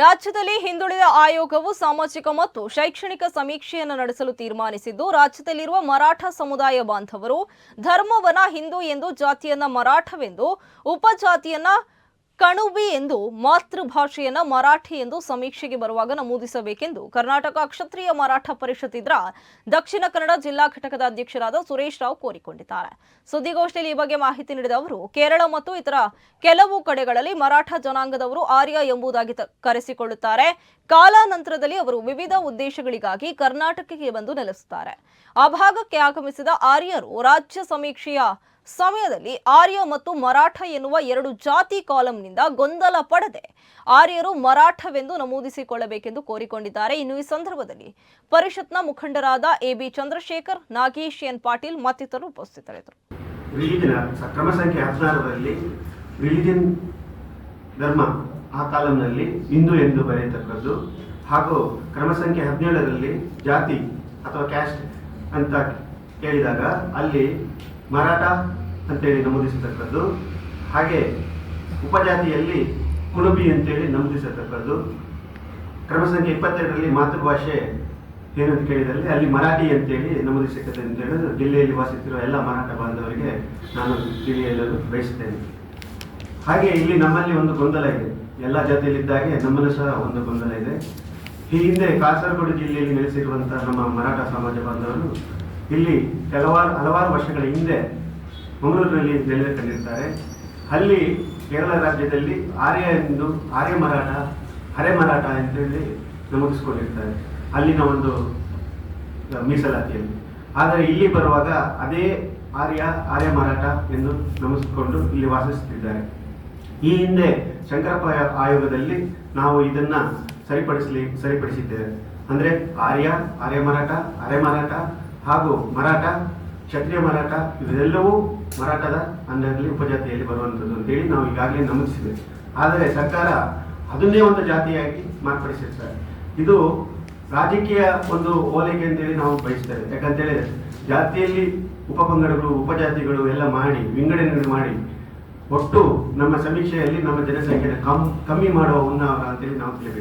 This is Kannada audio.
ರಾಜ್ಯದಲ್ಲಿ ಹಿಂದುಳಿದ ಆಯೋಗವು ಸಾಮಾಜಿಕ ಮತ್ತು ಶೈಕ್ಷಣಿಕ ಸಮೀಕ್ಷೆಯನ್ನು ನಡೆಸಲು ತೀರ್ಮಾನಿಸಿದ್ದು, ರಾಜ್ಯದಲ್ಲಿರುವ ಮರಾಠ ಸಮುದಾಯ ಬಾಂಧವರು ಧರ್ಮವನ್ನ ಹಿಂದೂ ಎಂದು ಜಾತಿಯನ್ನ ಮರಾಠವೆಂದು ಉಪಜಾತಿಯನ್ನ ಕಣುಬಿ ಎಂದು ಮಾತೃಭಾಷೆಯನ್ನು ಮರಾಠಿ ಎಂದು ಸಮೀಕ್ಷೆಗೆ ಬರುವಾಗ ನಮೂದಿಸಬೇಕೆಂದು ಕರ್ನಾಟಕ ಕ್ಷತ್ರಿಯ ಮರಾಠ ಪರಿಷತ್ ಇದ್ರ ದಕ್ಷಿಣ ಕನ್ನಡ ಜಿಲ್ಲಾ ಘಟಕದ ಅಧ್ಯಕ್ಷರಾದ ಸುರೇಶ್ ರಾವ್ ಕೋರಿಕೊಂಡಿದ್ದಾರೆ. ಸುದ್ದಿಗೋಷ್ಠಿಯಲ್ಲಿ ಈ ಬಗ್ಗೆ ಮಾಹಿತಿ ನೀಡಿದ ಅವರು, ಕೇರಳ ಮತ್ತು ಇತರ ಕೆಲವು ಕಡೆಗಳಲ್ಲಿ ಮರಾಠ ಜನಾಂಗದವರು ಆರ್ಯ ಎಂಬುದಾಗಿ ಕರೆಸಿಕೊಳ್ಳುತ್ತಾರೆ. ಕಾಲಾನಂತರದಲ್ಲಿ ಅವರು ವಿವಿಧ ಉದ್ದೇಶಗಳಿಗಾಗಿ ಕರ್ನಾಟಕಕ್ಕೆ ಬಂದು ನೆಲೆಸುತ್ತಾರೆ. ಆ ಭಾಗಕ್ಕೆ ಆಗಮಿಸಿದ ಆರ್ಯರು ರಾಜ್ಯ ಸಮೀಕ್ಷೆಯ ಸಮಯದಲ್ಲಿ ಆರ್ಯ ಮತ್ತು ಮರಾಠ ಎನ್ನುವ ಎರಡು ಜಾತಿ ಕಾಲಂನಿಂದ ಗೊಂದಲ ಪಡದೆ ಆರ್ಯರು ಮರಾಠವೆಂದು ನಮೂದಿಸಿಕೊಳ್ಳಬೇಕೆಂದು ಕೋರಿಕೊಂಡಿದ್ದಾರೆ. ಇನ್ನು ಈ ಸಂದರ್ಭದಲ್ಲಿ ಪರಿಷತ್ನ ಮುಖಂಡರಾದ ಎಬಿ ಚಂದ್ರಶೇಖರ್, ನಾಗೇಶ್ ಎನ್ ಪಾಟೀಲ್ ಮತ್ತಿತರರು ಉಪಸ್ಥಿತರಿದ್ದರು. ಕ್ರಮ ಸಂಖ್ಯೆ ಹದಿನಾರರಲ್ಲಿ ರಿಲಿಜನ್ ಧರ್ಮ ಆ ಕಾಲಂನಲ್ಲಿ ಹಿಂದೂ ಎಂದು ಬರೆಯತಕ್ಕದ್ದು. ಹಾಗೂ ಕ್ರಮ ಸಂಖ್ಯೆ ಹದಿನೇಳರಲ್ಲಿ ಜಾತಿ ಅಥವಾ ಕ್ಯಾಸ್ಟ್ ಅಂತ ಕೇಳಿದಾಗ ಅಲ್ಲಿ ಮರಾಠ ಅಂತೇಳಿ ನಮೂದಿಸತಕ್ಕದ್ದು ಹಾಗೆ ಉಪಜಾತಿಯಲ್ಲಿ ಕುಣಬಿ ಅಂತೇಳಿ ನಮೂದಿಸತಕ್ಕದ್ದು ಕ್ರಮ ಸಂಖ್ಯೆ ಇಪ್ಪತ್ತೆರಡರಲ್ಲಿ ಮಾತೃಭಾಷೆ ಏನಂತ ಕೇಳಿದಲ್ಲಿ ಅಲ್ಲಿ ಮರಾಠಿ ಅಂತೇಳಿ ನಮೂದಿಸತಕ್ಕದ್ದು ಅಂತ ಹೇಳಿದ್ರು. ಜಿಲ್ಲೆಯಲ್ಲಿ ವಾಸಿಸುತ್ತಿರುವ ಎಲ್ಲ ಮರಾಠ ಬಾಂಧವರಿಗೆ ನಾನು ತಿಳಿಯಲು ಬಯಸುತ್ತೇನೆ. ಹಾಗೆ ಇಲ್ಲಿ ನಮ್ಮಲ್ಲಿ ಒಂದು ಗೊಂದಲ ಇದೆ. ಎಲ್ಲ ಜಾತಿಯಲ್ಲಿದ್ದಾಗೆ ನಮ್ಮಲ್ಲೂ ಸಹ ಒಂದು ಗೊಂದಲ ಇದೆ. ಈ ಹಿಂದೆ ಕಾಸರಗೋಡು ಜಿಲ್ಲೆಯಲ್ಲಿ ನೆಲೆಸಿರುವಂತಹ ನಮ್ಮ ಮರಾಠ ಸಮಾಜ ಬಾಂಧವರು, ಇಲ್ಲಿ ಕೆಲವಾರು ಹಲವಾರು ವರ್ಷಗಳ ಹಿಂದೆ ಮಂಗಳೂರಿನಲ್ಲಿ ನೆಲೆ ಕಂಡಿರ್ತಾರೆ ಅಲ್ಲಿ ಕೇರಳ ರಾಜ್ಯದಲ್ಲಿ ಆರ್ಯ ಎಂದು, ಆರ್ಯ ಮರಾಠ, ಹರೆ ಮರಾಠ ಅಂತೇಳಿ ನಮೂದಿಸ್ಕೊಂಡಿರ್ತಾರೆ. ಅಲ್ಲಿನ ಒಂದು ಮೀಸಲಾತಿಯಲ್ಲಿ ಆದರೆ ಇಲ್ಲಿ ಬರುವಾಗ ಅದೇ ಆರ್ಯ ಆರ್ಯ ಮರಾಠ ಎಂದು ನಮಿಸಿಕೊಂಡು ಇಲ್ಲಿ ವಾಸಿಸುತ್ತಿದ್ದಾರೆ. ಈ ಹಿಂದೆ ಶಂಕರಪ್ಪ ಆಯೋಗದಲ್ಲಿ ನಾವು ಇದನ್ನ ಸರಿಪಡಿಸಲಿ, ಸರಿಪಡಿಸಿದ್ದೇವೆ. ಅಂದ್ರೆ ಆರ್ಯ ಆರ್ಯ ಮರಾಠ ಅರೆ ಮರಾಠ ಹಾಗೂ ಮರಾಠ, ಕ್ಷತ್ರಿಯ ಮರಾಠ, ಇವೆಲ್ಲವೂ ಮರಾಠದ ಅಂಡರ್ಲಿ ಉಪಜಾತಿಯಲ್ಲಿ ಬರುವಂಥದ್ದು ಅಂತೇಳಿ ನಾವು ಈಗಾಗಲೇ ನಮೂದಿಸಿದೆ ಆದರೆ ಸರ್ಕಾರ ಅದನ್ನೇ ಒಂದು ಜಾತಿಯಾಗಿ ಮಾರ್ಪಡಿಸಿರ್ತಾರೆ. ಇದು ರಾಜಕೀಯ ಒಂದು ಓಲೈಕೆ ಅಂತೇಳಿ ನಾವು ಬಯಸ್ತೇವೆ. ಯಾಕಂತೇಳಿ ಜಾತಿಯಲ್ಲಿ ಉಪಪಂಗಡಗಳು ಉಪಜಾತಿಗಳು ಎಲ್ಲ ಮಾಡಿ ವಿಂಗಡಣೆ ಮಾಡಿ ಒಟ್ಟು ನಮ್ಮ ಸಮೀಕ್ಷೆಯಲ್ಲಿ ನಮ್ಮ ಜನಸಂಖ್ಯೆ ಕಮ್, ಕಮ್ಮಿ ಮಾಡುವ ಉನ್ನಾವ ಅಂತೇಳಿ ನಾವು ತಿಳಿಬೇಕು.